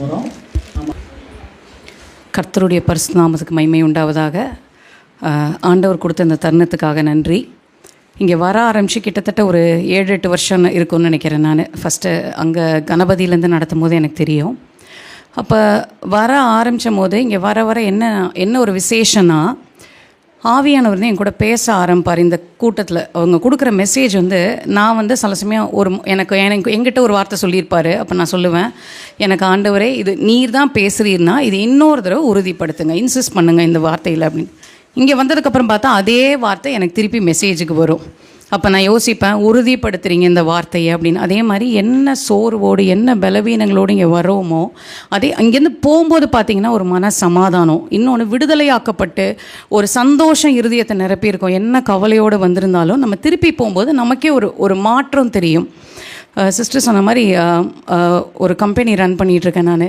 போகிறோம் கர்த்தருடைய பரிசுநாமத்துக்கு மைமை உண்டாவதாக. ஆண்டவர் கொடுத்த இந்த தருணத்துக்காக நன்றி. இங்கே வர ஆரம்பித்து கிட்டத்தட்ட ஒரு ஏழு எட்டு வருஷம் இருக்கும்னு நினைக்கிறேன் நான். ஃபஸ்ட்டு அங்கே கணபதியிலேருந்து நடத்தும் போது எனக்கு தெரியும். அப்போ வர ஆரம்பித்த போது இங்கே வர வர என்ன என்ன ஒரு விசேஷன்னா ஆவியானவர் வந்து என் கூட பேச ஆரம்பிப்பார். இந்த கூட்டத்தில் அவங்க கொடுக்குற மெசேஜ் வந்து நான் வந்து சில சமயம் ஒரு எனக்கு எனக்கு எங்கிட்ட ஒரு வார்த்தை சொல்லியிருப்பார். அப்போ நான் சொல்லுவேன் எனக்கு ஆண்டவரே இது நீர் தான் பேசுகிறீர்னா இது இன்னொரு தடவை உறுதிப்படுத்துங்க இன்சிஸ்ட் பண்ணுங்கள் இந்த வார்த்தையில் அப்படின்னு. இங்கே வந்ததுக்கப்புறம் பார்த்தா அதே வார்த்தை எனக்கு திருப்பி மெசேஜுக்கு வரும். அப்போ நான் யோசிப்பேன் உறுதிப்படுத்துறீங்க இந்த வார்த்தையை அப்படின்னு. அதே மாதிரி என்ன சோர்வோடு என்ன பலவீனங்களோடு இங்கே வரோமோ அதே அங்கேருந்து போகும்போது பார்த்தீங்கன்னா ஒரு மன சமாதானம் இன்னொன்று விடுதலையாக்கப்பட்டு ஒரு சந்தோஷம் இருதயத்தை நிரப்பியிருக்கோம். என்ன கவலையோடு வந்திருந்தாலும் நம்ம திருப்பி போகும்போது நமக்கே ஒரு ஒரு மாற்றம் தெரியும். சிஸ்டர் சொன்ன மாதிரி ஒரு கம்பெனி ரன் பண்ணிகிட்ருக்கேன் நான்.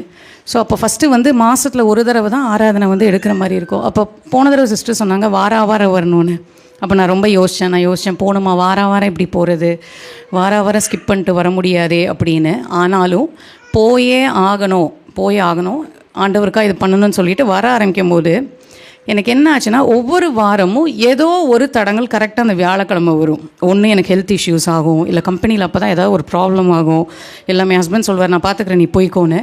ஸோ அப்போ ஃபஸ்ட்டு வந்து மாதத்தில் ஒரு தடவை தான் ஆராதனை வந்து எடுக்கிற மாதிரி இருக்கும். அப்போ போன தடவை சிஸ்டர் சொன்னாங்க வார வாரம் வரணும்னு. அப்போ நான் ரொம்ப யோசித்தேன் நான் யோசித்தேன் போகணுமா வார வாரம் இப்படி போகிறது வார வாரம் ஸ்கிப் பண்ணிட்டு வர முடியாதே அப்படின்னு. ஆனாலும் போயே ஆகணும் போயே ஆகணும். ஆண்டவருக்காக இது பண்ணணும்னு சொல்லிட்டு வர ஆரம்பிக்கும் போது எனக்கு என்ன ஆச்சுன்னா ஒவ்வொரு வாரமும் ஏதோ ஒரு தடங்கள் கரெக்டாக அந்த வியாழக்கிழமை வரும். ஒன்று எனக்கு ஹெல்த் இஷ்யூஸ் ஆகும் இல்லை கம்பெனியில் அப்போ தான் ஏதாவது ஒரு ப்ராப்ளம் ஆகும். எல்லாமே ஹஸ்பண்ட் சொல்வார் நான் பார்த்துக்கிறேன் நீ போய்க்கோன்னு.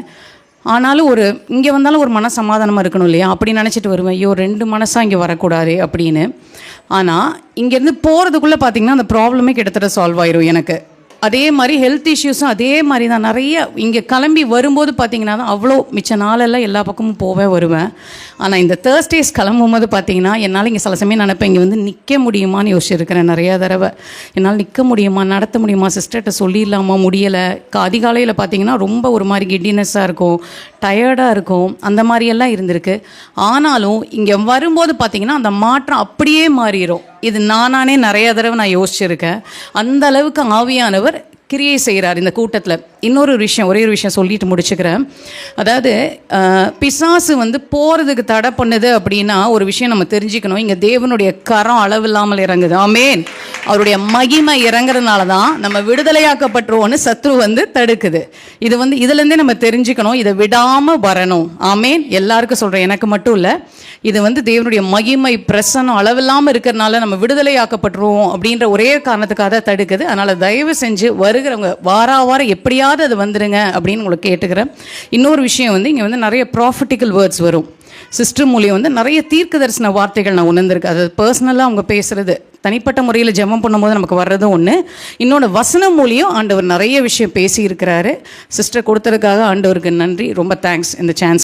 ஆனாலும் ஒரு இங்கே வந்தாலும் ஒரு மன சமாதானமாக இருக்கணும் இல்லையா? அப்படி நினச்சிட்டு வருவேன். ஐயோ ரெண்டு மனசாக இங்கே வரக்கூடாது அப்படின்னு. ஆனால் இங்கேருந்து போகிறதுக்குள்ளே பார்த்தீங்கன்னா அந்த ப்ராப்ளமே கிட்டத்தட்ட சால்வ் ஆயிரும் எனக்கு. அதே மாதிரி ஹெல்த் இஷ்யூஸும் அதே மாதிரி தான். நிறைய இங்கே கிளம்பி வரும்போது பார்த்தீங்கன்னா தான் அவ்வளோ மிச்ச நாளெல்லாம் எல்லா பக்கமும் போவே வருவேன். ஆனால் இந்த தேர்ஸ்டேஸ் கிளம்பும்போது பார்த்தீங்கன்னா என்னால் இங்கே சில சமயம் நினைப்பேன் இங்கே வந்து நிற்க முடியுமான்னு யோசிச்சிருக்கிறேன் நிறையா தடவை. என்னால் நிற்க முடியுமா நடத்த முடியுமா சிஸ்டர்கிட்ட சொல்லிடலாமா முடியலை. அதிகாலையில் பார்த்தீங்கன்னா ரொம்ப ஒரு மாதிரி கிட்டினஸ்ஸாக இருக்கும் டயர்டாக இருக்கும் அந்த மாதிரியெல்லாம் இருந்திருக்கு. ஆனாலும் இங்கே வரும்போது பார்த்தீங்கன்னா அந்த மாற்றம் அப்படியே மாறிடும் இது நானானே நிறைய தடவை நான் யோசிச்சிருக்கேன். அந்த அளவுக்கு ஆவியானவர் கிரியை செய்கிறார் இந்த கூட்டத்தில். இன்னொரு ஒரு விஷயம் ஒரே ஒரு விஷயம் சொல்லிட்டு முடிச்சுக்கிறேன். அதாவது பிசாசு வந்து போகிறதுக்கு தடை பண்ணுது அப்படின்னா ஒரு விஷயம் நம்ம தெரிஞ்சுக்கணும். இங்கே தேவனுடைய கரம் அளவில்லாமல் இறங்குது. ஆமேன். அவருடைய மகிமை இறங்குறதுனால தான் நம்ம விடுதலையாக்கப்பட்டுருவோன்னு சத்ரு வந்து தடுக்குது. இது வந்து இதுலேருந்தே நம்ம தெரிஞ்சுக்கணும் இதை விடாமல் வரணும். ஆமேன். எல்லாருக்கும் சொல்கிறேன் எனக்கு மட்டும் இல்லை. இது வந்து தேவனுடைய மகிமை பிரசனம் அளவில்லாமல் இருக்கிறனால நம்ம விடுதலையாக்கப்பட்டுருவோம் அப்படின்ற ஒரே காரணத்துக்காக தான் தடுக்குது. அதனால் தயவு செஞ்சு வருகிறவங்க வாரா வாரம் எப்படியாவது அது வந்துடுங்க அப்படின்னு உங்களுக்கு கேட்டுக்கிறேன். இன்னொரு விஷயம் வந்து இங்கே வந்து நிறைய ப்ராஃபிட்டிக்கல் வேர்ட்ஸ் வரும். சிஸ்டர் மூலியம் வந்து நிறைய தீர்க்க தரிசன வார்த்தைகள் நான் உணர்ந்திருக்கேன். அது பர்சனலாக அவங்க பேசுறது தனிப்பட்ட முறையில் ஜெபம் பண்ணும்போது நமக்கு வர்றதும் ஒன்று இன்னொன்று வசனம் மூலியம் ஆண்டவர் நிறைய விஷயம் பேசியிருக்கிறாரு. சிஸ்டர் கொடுத்ததுக்காக ஆண்டவருக்கு நன்றி. ரொம்ப தேங்க்ஸ் இந்த சான்ஸ்